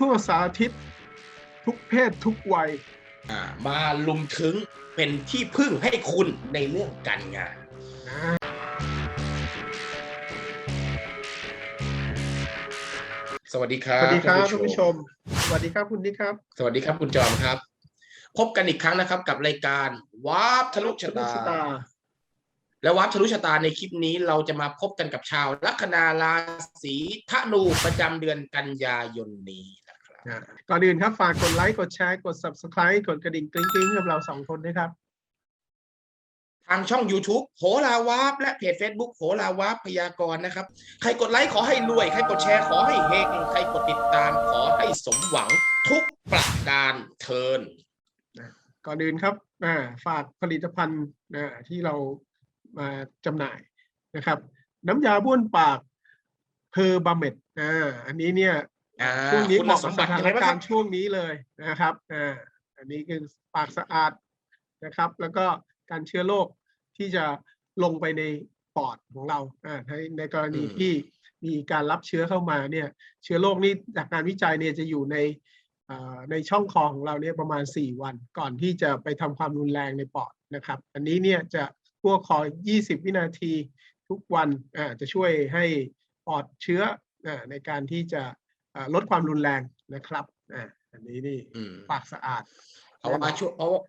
ทั่วสารทิศทุกเพศทุกวัยอ่ามาลุมถึงเป็นที่พึ่งให้คุณในเรื่องการงานสวัสดีครัสบวัสดีครับท่าท่านผู้ชม สวัสดีครับคุณนิกครับ สวัสดีครับคุณจอมครับ พบกันอีกครั้งนะครับ กับรายการวาร์ปทะลุชะตา และวาร์ปทะลุชะตาในคลิปนี้เราจะมาพบกันกับชาวลัคนาราศีธนูประจำเดือนกันยายนนี้ นะครับอ่าก่อนอื่นครับฝากกดไลค์กดแชร์กด subscribe กดกระดิ่งกริ๊งกริ๊งกับเราสองคนด้วยครับทางช่อง YouTube โหราวาร์ปและเพจ Facebook โหราวาร์ปพยากรณ์นะครับ ใครกดไลค์ขอให้รวย ใครกดแชร์ขอให้เฮงใครกดติดตามขอให้สมหวังทุกประการเทินก่อนอื่นครับอ่าฝากผลิตภัณฑ์อ่าที่เรามาจำหน่ายนะครับ น้ำยาบ้วนปากเพอร์บาเมดอ่าอันนี้เนี่ยอ่า ช่วงนี้คุณเหมาะสกับมสบัติถายังนไงบ้างกาครัรบณ์ช่วงนี้เลยนะครับอ่าอันนี้คือปากสะอาดนะครับ แล้วก็การเชื้อโรคที่จะลงไปในปอดของเราอ่าในในกรณีอืมที่มีการรับเชื้อเข้ามาเนี่ย เชื้อโรคนี่จากการวิจัยเนี่ยจะอยู่ในเอ่อในช่องคอของเราเนี่ยประมาณ 4 วัน ก่อนที่จะไปทำความรุนแรงในปอดนะครับ อันนี้เนี่ยจะพวกคอ 20 วินาทีทุกวันอ่าจะช่วยให้ปลอดเชื้ออ่าในการที่จะอ่า ลดความรุนแรงนะครับอ่าอันนี้นี่อืมปากสะอาด เพราะว่าช่วงเพราะว่า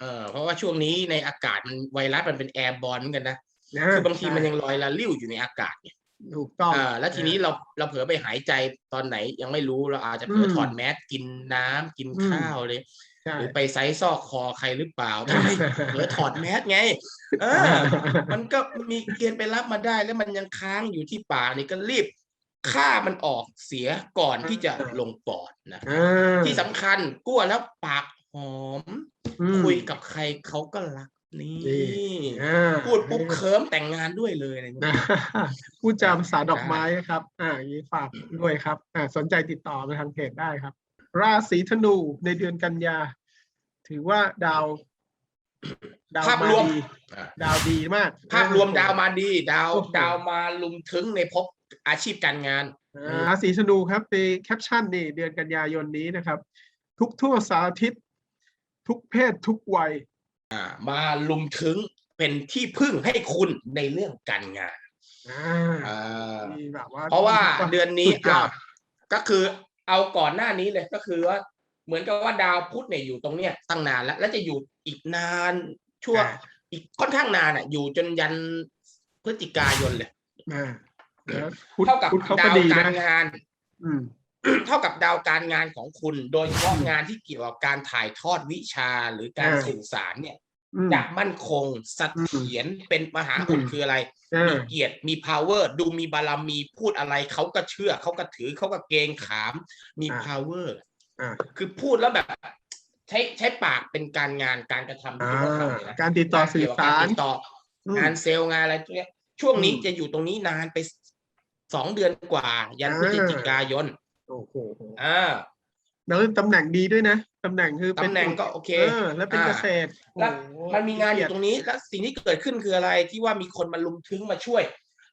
เออเพราะว่าช่วงนี้ในอากาศมันไวรัสมันเป็นแอร์บอลเหมือนกันนะนะคือบางทีมันใช่ยังลอยละลิ้วอยู่ในอากาศเนี่ยถูกต้องอ่าแล้วทีนี้เราเราเผลอไปหายใจตอนไหนยังไม่รู้เราอาจจะเผลออมถอดแมสกินน้ำกินอืมข้าวเลยใช่หรือไปไซส์ซอกคอใครหรือเปล่าไม่เผลอถอดแมสไง เออ มันก็มีเกณฑ์ไปรับมาได้แล้วมันยังค้างอยู่ที่ปากนี่ก็รีบ ฆ่ามันออกเสียก่อนที่จะลงปอดนะอ่าที่สำคัญกลัวแล้วปากหอมอืมคุยกับใครเขาก็รักนี่ดีอ่าพูดปุ๊บเคิมแต่งงานด้วยเลยอะไรอย่างนะเงี้ยพูดจาภาษาดอกไม้นะครับ อ่าอย่างนี้ฝากด้วยครับ อ่า สนใจติดต่อมาทางเพจได้ครับ ราศีธนูในเดือนกันยา ถือว่าดาว ดาวภาพมารวมดีอะดาวดีมาก ภาพรวมดาวมาดี ดาวโอ้โหดาวมาลุมถึงในภพ อาชีพการงานอ่าราศีธนูครับในแคปชั่นนี่เดือนกันยายนนี้นะครับ ทุกทั่วสารทิศทุกเพศทุกวัยอ่ามาลุมถึงเป็นที่พึ่งให้คุณในเรื่องการงานอ่าอ่ามีแบบว่าเพราะว่าเดือนนี้สุดยอดอะก็คือเอาก่อนหน้านี้เลยก็คือว่า เหมือนกับว่าดาวพุธเนี่ยอยู่ตรงเนี้ยตั้งนานแล้ว แล้วจะอยู่อีกนานช่วงอ่าอีกค่อนข้างนานอะ อยู่จนยันพฤศจิกายนเลยอ่าแล้วพุทธ เท่ากับพุทธเขาก็ดาวดีกานะรงานอืมเท่ากับดาวการงานของคุณ โดยเฉพาะอืมงานที่เกี่ยวกับการถ่ายทอดวิชาหรือการอ่าสื่อสารเนี่ยอืมจะมั่นคงเสถียรเป็นมหาคุณอืมคืออะไรอ่ามีเกียรติมี power ดูมีบารมีพูดอะไรเขาก็เชื่อเขาก็ถือเขาก็เกรงขาม มีอ่า power อ่าคือพูดแล้วแบบ ใช้ใช้ปากเป็นการงานการกระทำอ่าที่เขาทำเลยนะการติดต่อสื่อสารเกี่ยวกับกติดต่ออืมงานเซลล์งานอะไรพวกเนี้ยช่วงนี้อืมจะอยู่ตรงนี้นานไป สองเดือนกว่า ยันอ่าพฤศจิกายนโอ้โหอ่าแล้วตำแหน่งดีด้วยนะตำแหน่งคือเป็นตำแหน่งก็โอเคเออแล้วเป็นอ่าเกษตรแล้วโอ้โหมันมีงานอยู่ตรงนี้ แล้วสิ่งที่เกิดขึ้นคืออะไรที่ว่ามีคนมาลุมถึงมาช่วย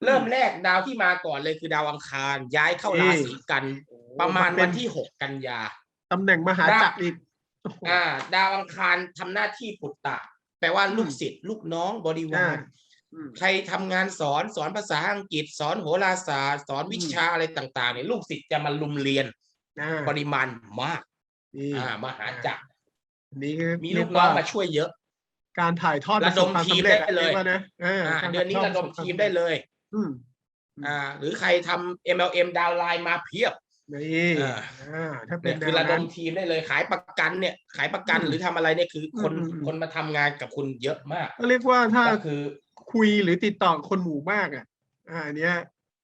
เริ่มแรกดาวที่มาก่อนเลยคือดาวอังคาร ย้ายเข้าราศีกัน ประมาณวันที่หกกันยาตำแหน่งมหาจักรอีกโอ้โหอ่า ดาวอังคารทำหน้าที่ปุตตะแปลว่าลูกศิษย์ลูกน้องบริวารอ่าอืม ใครทำงานสอนสอนภาษาอังกฤษ สอนโหราศาสตร์สอนวิชาอะไรต่างๆเนี่ยลูกศิษย์จะมาลุมเรียนอ่าปริมาณมากนี่อ่ามหาจักรอันนี้คือมีเรีลูยกน้องว่มาช่วยเยอะ การถ่ายทอดระดมปสบควาทีมสำร็จได้เลยรีกว่านะอ่าอ่าการเดือนนี้ถ่ายระทดอมปสบควาทีมได้เลยอืมอ่า หรือใครทำ MLM ดาวน์ไลน์มาเพียบนี่อ่าอ่าถ้าเป็เนี่นยแนคือวระดนั้มนทีมได้เลยขายประกันเนี่ย ขายประกันอืมหรือทำอะไรเนี่ยคือคนอืมอืมคนมาทำงานกับคุณเยอะมาก ก็เรียกว่าถ้าก็คือ คุยหรือติดต่อคนหมู่มากอะอ่าอันเนี้ย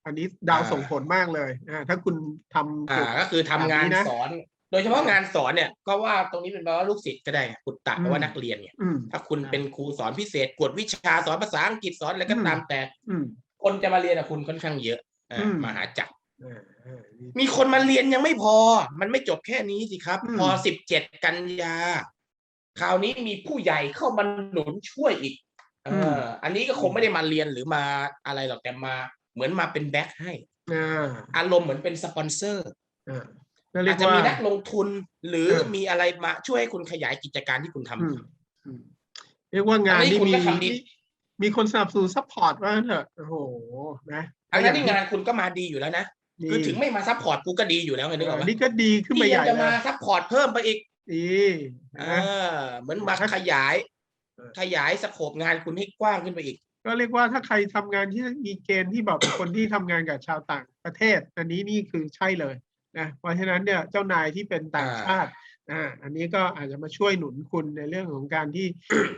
อันนี้ดาวอ่าส่งผลมากเลยอ่าถ้าคุณทำอ่าจุดก็คือทำงานแบบนี้นะสอน โดยเฉพาะงานสอนเนี่ยก็ว่าตรงนี้เป็นแปลว่าลูกศิษย์ก็ได้ไงปุตตะแปลว่าอืมนักเรียนเนี่ยอืมถ้าคุณอ่าเป็นครูสอนพิเศษกวดวิชาสอนภาษาอังกฤษสอนอะไรก็อืมตามแต่อืมคนจะมาเรียนกับคุณค่อนข้างเยอะอ่าอืมมหาจักรอ่าอ่านี่มีคนมาเรียนยังไม่พอ มันไม่จบแค่นี้สิครับอืมพอสิบเจ็ดกันยา คราวนี้มีผู้ใหญ่เข้ามาหนุนช่วยอีก เออออันนี้ก็คงไม่ได้มาเรียนหรือมาอะไรหรอกแต่มาเหมือนมาเป็นแบ็คให้อ่าอารมณ์เหมือนเป็นสปอนเซอร์อ่าก็เรีอายจกจะว่ามีนักลงทุนหรือเออมีอะไรมาช่วยให้คุณขยายกิจการที่คุณทำอืมอืมเรียกว่างานอันนี้นี่คุณมีก็ทำดีมีคนสนับสนุนซัพพอร์ตว่างั้นเถอะโอ้โหนะอันนั้นที่งานคุณก็มาดีอยู่แล้วนะคือถึงไม่มาซัพพอร์ตกูก็ดีอยู่แล้วไงนึกออกเอไหอมนี่ก็ดีขึ้นมาพี่ใหยังญ่จะมานะซัพพอร์ตเพิ่มไปอีกดีเอนะอเหมือนมาขยายเออ ขยายสโคปงานคุณให้กว้างขึ้นไปอีก ก็เรียกว่าถ้าใครทำงานที่มีเกณฑ์ที่แบบคนที่ทำงานกับชาวต่างประเทศ อันนี้นี่คือใช่เลยนะเพราะฉะนั้นเนี่ยเจ้านายที่เป็นต่างอ่าชาติอ่าอันนี้ก็อาจจะมาช่วยหนุนคุณในเรื่องของการที่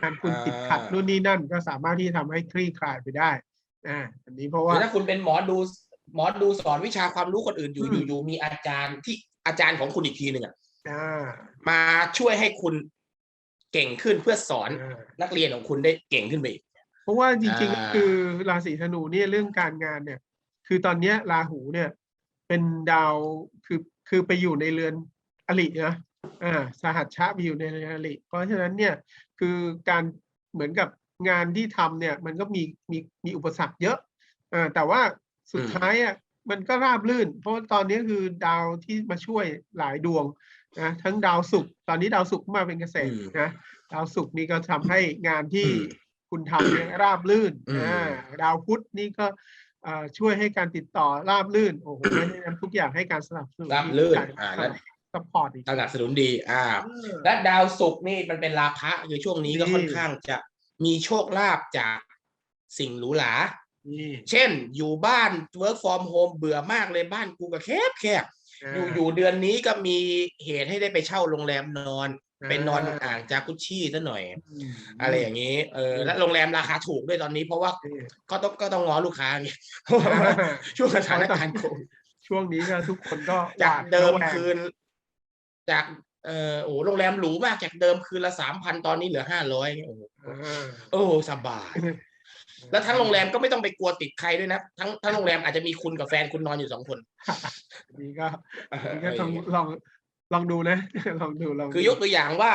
งานคุณอ่าติดขัดนู่นนี่นั่น ก็สามารถที่ทำให้คลี่คลายไปได้อ่าอันนี้เพราะหรืว่าอถ้าคุณเป็นหมอดูหมอดูสอนวิชาความรู้คนอื่นอยู่อือมยู่อยู่มีอาจารย์ที่อาจารย์ของคุณอีกทีหนึ่งอะอ่ามาช่วยให้คุณ เก่งขึ้นเพื่อสอนอ่านักเรียนของคุณได้เก่งขึ้นไปอีกเพราะว่าจริงๆก็อ่าคือราศีธนูเนี่ยเรื่องการงานเนี่ย คือตอนเนี้ยราหูเนี่ย เป็นดาวคือคือไปอยู่ในเรือนอรินะอ่าสหัชชะไปอยู่ในเรือนอริเพราะฉะนั้นเนี่ยคือการเหมือนกับงานที่ทำเนี่ย มันก็มีมีมีอุปสรรคเยอะอ่าแต่ว่าสุดอืมท้ายอะมันก็ราบรื่น เพราะว่าตอนนี้คือดาวที่มาช่วยหลายดวง นะทั้งดาวศุกร์ตอนนี้ดาวศุกร์มาเป็นเกษตรอืมนะดาวศุกร์นี่ก็ทำให้งานที่อืมคุณทำเนี่ยราบลื่นอืมอ่าดาวพุธนี่ก็อ่าช่วยให้การติดต่อราบลื่นโอ้โหเพราะฉะนั้นทุกอย่างให้การสนับสนุนราบลื่นการอ่าแล้วสปอร์ตอีกสนับสนุนดี อ่าเออและดาวศุกร์นี่มันเป็นราพะคือช่วงนี้ก็ดีค่อนข้างจะมีโชคลาภจากสิ่งหรูหรานี่เช่น อยู่บ้าน work from home เบื่อมากเลยบ้านกูก็แคบแคบ อยู่อยู่เดือนนี้ก็มีเหตุให้ได้ไปเช่าโรงแรมนอน เป็นนอนอ่างจากุชชี่ซะหน่อยมอะไรอย่างนี้ เอออืมและโรงแรมราคาถูกด้วยตอนนี้เพราะว่านี่ก็ต้องก็ต้องง้อลูกค้าไงเพราะว่าช่วงสถานการณ์โควิดช่วงนี้ก็ทุกคนก็จากหวเดิมระแวงคืน จากเออโอ้โรงแรมหรูมากจากเดิมคืนละสามพันตอนนี้เหลือห้าร้อยโอ้โหอ่าโอ้สบาย แล้วทั้งโรงแรมก็ไม่ต้องไปกลัวติดใครด้วยนะ ทั้งทั้งโรงแรมอาจจะมีคุณกับแฟนคุณนอนอยู่สองคนอันนี้ก็อันนี้ก็ต้องลองลองดูนะลองดูลองดูคือยกตัวอย่างว่า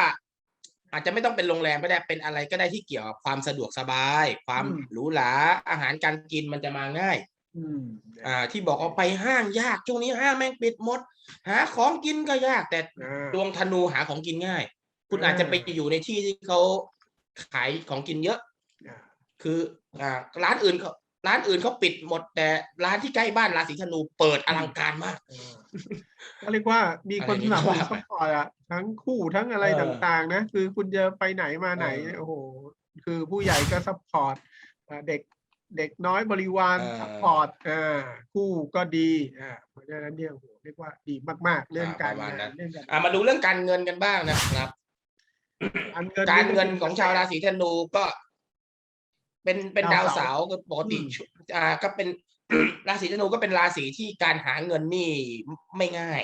อาจจะไม่ต้องเป็นโรงแรมก็ได้เป็นอะไรก็ได้ที่เกี่ยวกับความสะดวกสบาย ความหรูหราอาหารการกินมันจะมาง่ายอืมอ่า ที่บอกเอาไปห้างยากช่วงนี้ห้างแม่งปิดหมด หาของกินก็ยาก แต่อ่าดวงธนูหาของกินง่าย คุณอ่าอาจจะไปอยู่ในที่ที่เขาขายของกินเยอะอ่า คืออ่าร้านอื่นเขาร้านอื่นเขาปิดหมดแต่ร้านที่ใกล้บ้านราศีธนูเปิดอลังการมากอ่าก็เรียกว่ามีคนอะไรสอย่างนี้นับสนุนว่าซัไปพพอร์ตอะทั้งคู่ทั้งอะไรเออต่างๆ นะ คือคุณจะไปไหนมาไหนเออโอ้โหคือผู้ใหญ่ก็ซัพพอร์ตอ่าเด็กเด็กน้อยบริวารเออซัพพอร์ตอ่าคู่ก็ดีอ่าเพราะฉะนั้นเนี่ยโอ้โหเรียกว่าดีมาก ๆ เรื่องการประมาณงานั้นนเรื่องการอ่ามาดูเรื่องการเงินกันบ้างนะครับ การเงินการเงินของชาวราศีธนูก็ เป็นเป็นดาดาววเสาเสาร์ร์ก็ปกติอืมชุอ่าก็เป็นราศีธนูก็เป็นราศีที่การหาเงินนี่ไม่ง่าย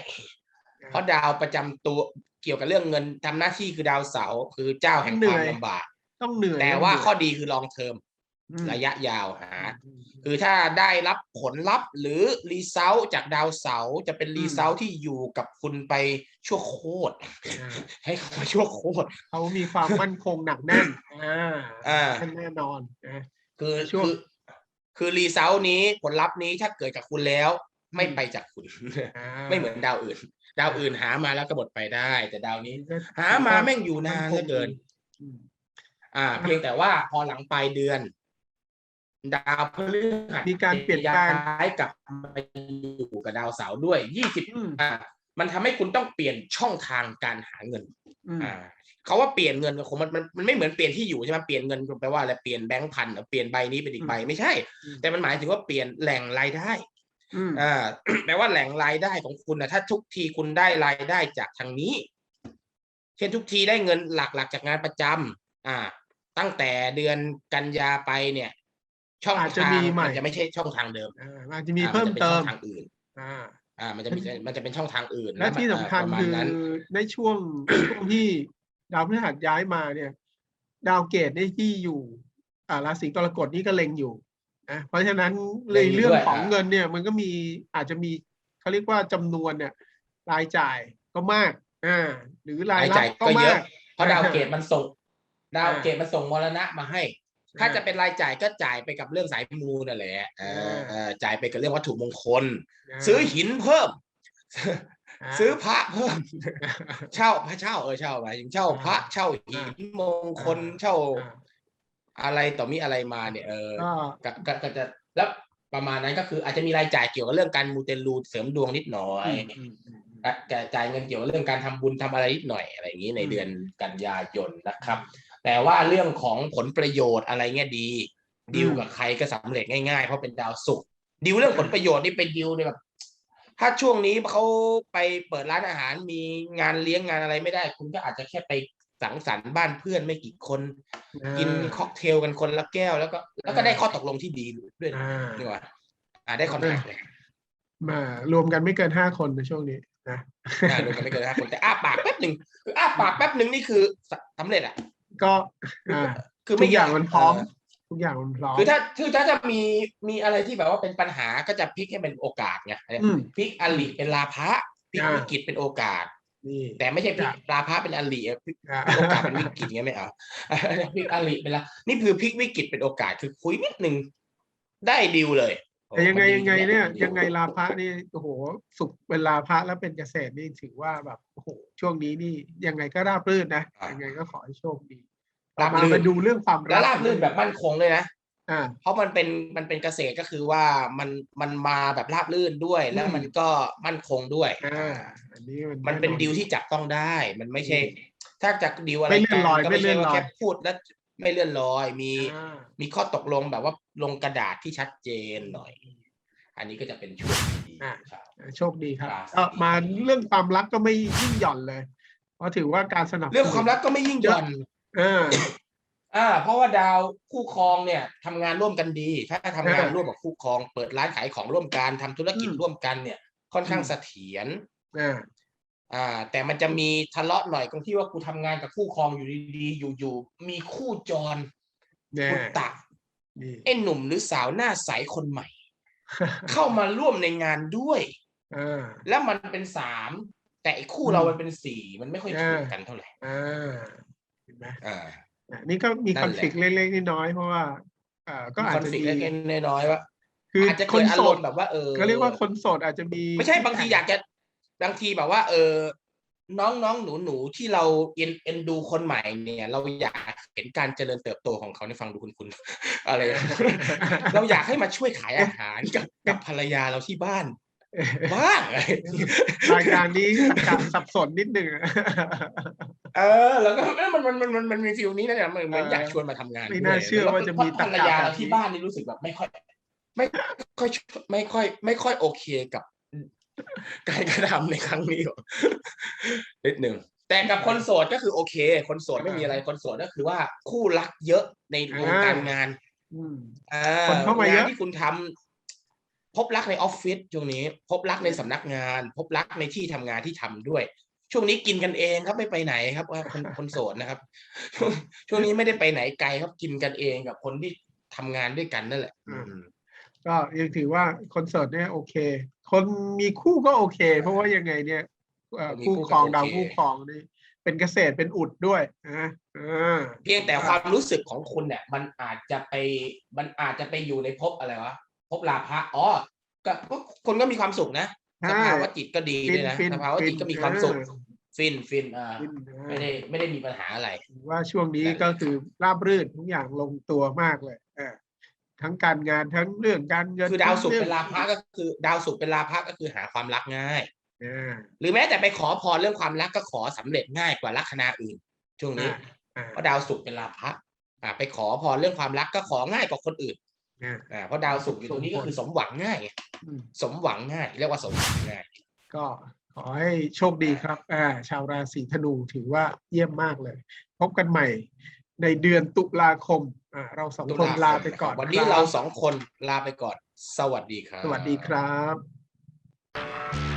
เพราะดาวประจำตัวเกี่ยวกับเรื่องเงินทำหน้าที่คือดาวเสาร์คือเจ้าแห่งความลำบาก ต้องเหนื่อยแต่ว่าข้อดีคือลองเทอมอืม ระยะยาวหาอืมคือถ้าได้รับผลลัพธ์หรือรีเซลจากดาวเสาร์จะเป็นรีเซลที่อยู่กับคุณไปชั่วโคตรอ่าให้คำว่าชั่วโคตรเขามีความมั่นคงหนักแน่นอ่าอ่าแน่นอนนะคือช่วงคือคือรีเซลนี้ผลลัพธ์นี้ถ้าเกิดกับคุณแล้ว ไม่อืมไปจากคุณอ่าไม่เหมือนดาวอื่น ดาวอื่นหามาแล้วก็หมดไปได้ แต่ดาวนี้ก็หามาแม่งอยู่นานเหลือเกินอืมอ่า เพียงแต่ว่าพอหลังปลายเดือน ดาวพฤหัสมีการเปลี่ยนแปลง ย้ายกลับมาอยู่กับดาวเสาร์ด้วยยี่สิบอืม อ่ามันทำให้คุณต้องเปลี่ยนช่องทางการหาเงิน อืม อ่าเขาว่าเปลี่ยนเงินคงมันมันมันไม่เหมือนเปลี่ยนที่อยู่ใช่ไหมเปลี่ยนเงินแปลว่าอะไรเปลี่ยนแบงค์พันเปลี่ยนใบนี้เป็นอีกใบไม่ใช่ อืม แต่มันหมายถึงว่าเปลี่ยนแหล่งรายได้อืมอ่า แปลว่าแหล่งรายได้ของคุณนะถ้าทุกทีคุณได้รายได้จากทางนี้ เช่นทุกทีได้เงินหลักๆจากงานประจำอ่า ตั้งแต่เดือนกันยาไปเนี่ย ช่องอาจจะทางมีใหม่มันจะไม่ใช่ช่องทางเดิมอ่าอาจจะมีอ่าเพิ่มนจะป็นเติช่มองทางอื่นอ่าอ่ามันจะมีมันจะเป็นช่องทางอื่น และที่มันสำคัญประมาณคือนั้นในช่วงช่วงที่ดาวพฤหัสย้ายมาเนี่ย ดาวเกตได้ที่อยู่ อ่าราศีกรกฎนี่ก็เล็งอยู่นะเพราะฉะนั้นเลยเรื่องของเงินเนี่ย มันก็มีอาจจะมีเขาเรียกว่าจำนวนเนี่ยรายจ่ายก็มากอ่าหรือรายรับรายจ่ายก็ก็เยมาอะกเพราะดาวอ่าเกตมันส่งดาวอ่าเกตมันส่งมรณะมาให้ ถ้าจะเป็นรายจ่ายก็จ่ายไปกับเรื่องสายมูนั่นแหละเอออ่าเออจ่ายไปกับเรื่องวัตถุมงคลาซื้อหินเพิ่ม ซื้อพระเพิ่ม เช่าพระเช่าเออเช่าหมายถึงเช่าพระเช่าหินมงคลเช่าอ่าอะไรต่อมีอะไรมาเนี่ยเออก็ก็ก็ก็จะแล้วประมาณนั้นก็คืออาจจะมีรายจ่ายเกี่ยวกับเรื่องการมูเตลูเสริมดวงนิดหน่อยอืมอืมอืมและจ่ายเงินเกี่ยวกับเรื่องการทำบุญทำอะไรนิดหน่อยอะไรอย่างนี้ในอืมเดือนกันยายนนะครับ แต่ว่าเรื่องของผลประโยชน์อะไรเงี้ยดีดีลกับใครก็สำเร็จง่ายๆ เพราะเป็นดาวศุกร์ดีลเรื่องผลประโยชน์นี่เป็นดีลเนี่ยแบบถ้าช่วงนี้เขาไปเปิดร้านอาหารมีงานเลี้ยงงานอะไรไม่ได้ คุณก็อาจจะแค่ไปสังสรรค์บ้านเพื่อนไม่กี่คน กินค็อกเทลกันคนละแก้วแล้วก็ แล้วก็ได้ข้อตกลงที่ดีด้วยนะอ่านี่ว่าอ่าได้คอนแทคเลยมารวมกันไม่เกินห้าคนในช่วงนี้นะอ่ารวมกันไม่เกินห้าคนแต่อ้าปากแป๊บหนึ่งคืออ้าปากแป๊บหนึ่งนี่คือสสำเร็จอะ ก็อ่าคือทุไม่กอย่างมันพร้อมเทุกอย่างมันพร้อมคือถ้าคือถ้าจะมีมีอะไรที่แบบว่าเป็นปัญหาก็จะพลิกให้เป็นโอกาสไงอืมพลิกอลิเป็นลาภะพลิกอ่าวิกฤตเป็นโอกาสนี่แต่ไม่ใช่พลิกอ่าลาภะเป็นอลิอะพลิกอ่าโอกาสเป็นวิกฤตเงี้ยไม่เอาพลิกอลิเป็นละนี่คือพลิกวิกฤตเป็นโอกาสคือคุยนิดนึงได้ดีลเลย แต่ยังไงโอ้ยังไงมัดีเนี่ยมัดียังไงลาพระนี่โอ้โหสุขเป็นลาพระแล้วเป็นเกษตรนี่ถือว่าแบบโอ้โหช่วงนี้นี่ยังไงก็ราบรื่นนะยังไงก็ขอให้โชคดีราบมารื่นมาดูเรื่องความแล้วราบรื่นแบบมั่นคงเลยนะอ่าเพราะมันเป็นมันเป็นเกษตรก็คือว่ามันมันมาแบบราบรื่นด้วย แล้วอืมมันก็มั่นคงด้วยอ่าอันนี้มันมันเป็นแอดีลที่จับต้องได้ มันไม่ใช่ ถ้าจะดีลอะไรไม่เลื่อนลอยก็ไม่ไม่เลื่ใช่อนลว่าอยแค่พูดแล้ว ไม่เลื่อนลอย มีอ่ามีข้อตกลงแบบว่าลงกระดาษที่ชัดเจนหน่อย อันนี้ก็จะเป็นช่วงที่ดีอ่าครับโชคดีครับราศีก็มาเรื่องความรักก็ไม่ยิ่งหย่อนเลย เพราะถือว่าการสนับสนุนเรื่องความรักก็ไม่ยิ่งหย่อนอ่าอ่า เพราะว่าดาวคู่ครองเนี่ยทำงานร่วมกันดี ถ้าทำงานเออร่วมกับคู่ครอง เปิดร้านขายของร่วมกันทำธุรกิจอืมร่วมกันเนี่ย ค่อนข้างอืมเสถียร อ่าอ่าแต่มันจะมีทะเลาะหน่อยตรงที่ว่ากูทำงานกับคู่ครองอยู่ดีๆอยู่ๆมีคู่จรแน่กูตักนี่ไอ้หนุ่มหรือสาวหน้าใสคนใหม่ เข้ามาร่วมในงานด้วยอ่าแล้วมันเป็นสามแต่ไอ้คู่อืมเรามันเป็นสี่มันไม่ค่อยถูกอ่ากันเท่าไหร่อ่าเห็นไหมอ่าอะนี่ก็มีนั่คอนนแหละฟ lict เล็กๆน้อยๆเพราะว่าอ่าก็อาจคอนจะฟ lict มีเล็กๆน้อยๆว่าคืออาจจะคเกินดอาโสรดมณ์แบบว่าเออก็เรียกว่าคนโสดอาจจะมี ไม่ใช่บางทีอยากจะ บางทีแบบว่า เออน้องน้องหนูหนูที่เราเอ็นเอ็นดูคนใหม่เนี่ย เราอยากเห็นการเจริญเติบโตของเขาในฟังดูคุณคุณอะไร เราอยากให้มาช่วยขายอาหารกับกับภรรยาเราที่บ้านบ้างรายการนี้สับสนสับสนนิดหนึ่งอะเออ แล้วก็เอ้ยมันมันมันมันมันมีฟิลนี้นะเนี่ยเหมือนเหมือนเอออยากชวนมาทำงานไม่น่าด้วยเชื่อว่าจะมีเพรภรรยาเราที่บ้านนี่รู้สึกแบบไม่ค่อย ไม่ค่อยไม่ค่อย ไม่ค่อยโอเคกับ การกระทำในครั้งนี้หรอกนิดหนึ่งแต่กับคนโสดก็คือโอเค คนโสดไม่มีอะไรคนโสดก็คือว่าคู่รักเยอะในวงการงานอืมอ่คนเข้ามาเยอะงนที่คุณทำพบรักในออฟฟิศช่วงนี้ พบรักในสำนักงาน พบรักในที่ทำงานที่ทำด้วย ช่วงนี้กินกันเองครับไม่ไปไหนครับว่าคนคนโสดนะครับ ช่วงช่วงนี้ไม่ได้ไปไหนไกลครับกินกันเองกับคนที่ทำงานด้วยกันนั่นแหละอืมอืมก็ยังถือว่าคอนเสิร์ตเนี่ยโอเค คนมีคู่ก็โอเค เพราะว่ายังไงเนี่ยเอ่อคู่ครองดาวคู่ครองนี่เป็นเกษตรเป็นอุดด้วยนะอ่าเพียงแต่ความรู้สึกของคุณเนี่ย มันอาจจะไปมันอาจจะไปอยู่ในภพอะไรวะภพลาภะอ๋อก็ก็คนก็มีความสุขนะสใช่ภาวะจิตก็ดีด้วยนะฟินสภาวะฟินจิตก็มีความสุขเออฟินฟินอ่าฟินไม่ได้ไม่ได้มีปัญหาอะไรถือว่าช่วงนี้ก็คือราบรื่นทุกอย่างลงตัวมากเลยเออ ทั้งการงานทั้งเรื่องการเงินคือดาวศุกร์ทั้งเป็นลารื่องภะก็คือ ดาวศุกร์เป็นลาภะก็คือหาความรักง่ายอ่าหรือแม้แต่ไปขอพรเรื่องความรักก็ขอสำเร็จง่ายกว่าลัคนาอื่น ช่วงนี้อ่าอ่าเพราะดาวศุกร์เป็นลาภะอ่าไปขอพรเรื่องความรักก็ของ่ายกว่าคนอื่นอ่าอ่าเพราะดาวศุกร์อยู่ตรงนี้ก็คือสมหวังง่ายไงอืมสมหวังง่าย เรียกว่าสมหวังง่าย ก็ขอให้โชคดีครับ อ่า ชาวราศีธนูถือว่าเยี่ยมมากเลย พบกันใหม่ ในเดือนตุลาคมอ่าเราสองตุคนคมลาไปก่อน วันนี้คบเราสองคนลาไปก่อน สวัสดีครับ สวัสดีครับ